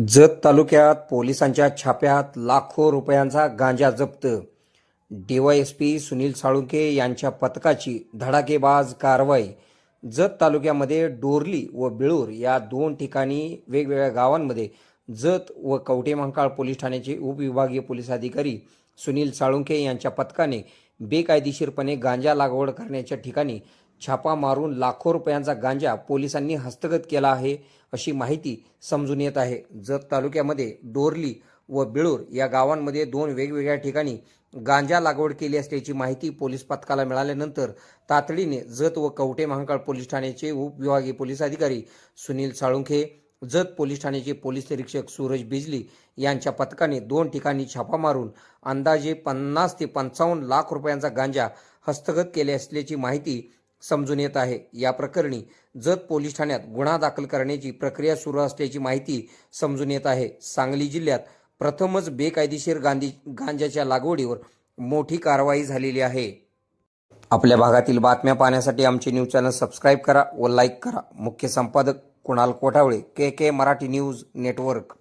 जत तालुक्यात पोलिसांच्या छाप्यात लाखो रुपयांचा गांजा जप्त. डीवायएसपी सुनील साळुंके यांच्या पथकाची धडाकेबाज कारवाई. जत तालुक्यामध्ये डोरली व बिळूर या दोन ठिकाणी वेगवेगळ्या गावांमध्ये जत व कवठेमहांकाळ पोलीस ठाण्याचे उपविभागीय पोलीस अधिकारी सुनील साळुंके यांच्या पथकाने बेकायदेशीरपणे गांजा लागवड करण्याच्या ठिकाणी छापा मारून लाखो रुपयांचा गांजा पोलिसांनी हस्तगत केला आहे अशी माहिती समजून येत आहे. जत तालुक्यामध्ये डोरली व बिळूर या गावांमध्ये दोन वेगवेगळ्या ठिकाणी गांजा लागवड केली असल्याची माहिती पोलीस पथकाला मिळाल्यानंतर तातडीने जत व कवटे महांकाळ पोलीस ठाण्याचे उपविभागीय पोलीस अधिकारी सुनील साळुंखे जत पोलीस ठाण्याचे पोलीस निरीक्षक सूरज बिजली यांच्या पथकाने दोन ठिकाणी छापा मारून अंदाजे पन्नास ते पंचावन्न लाख रुपयांचा गांजा हस्तगत केले असल्याची माहिती समजून येत आहे. या प्रकरणी जत पोलीस ठाण्यात गुन्हा दाखल करण्याची प्रक्रिया सुरू असल्याची माहिती समजून येत आहे. सांगली जिल्ह्यात प्रथमच बेकायदेशीर गांधी गांजाच्या लागवडीवर मोठी कारवाई झालेली आहे. आपल्या भागातील बातम्या पाहण्यासाठी आमचे न्यूज चॅनल सबस्क्राईब करा व लाईक करा. मुख्य संपादक Kunal Kothawale K K Marathi news network.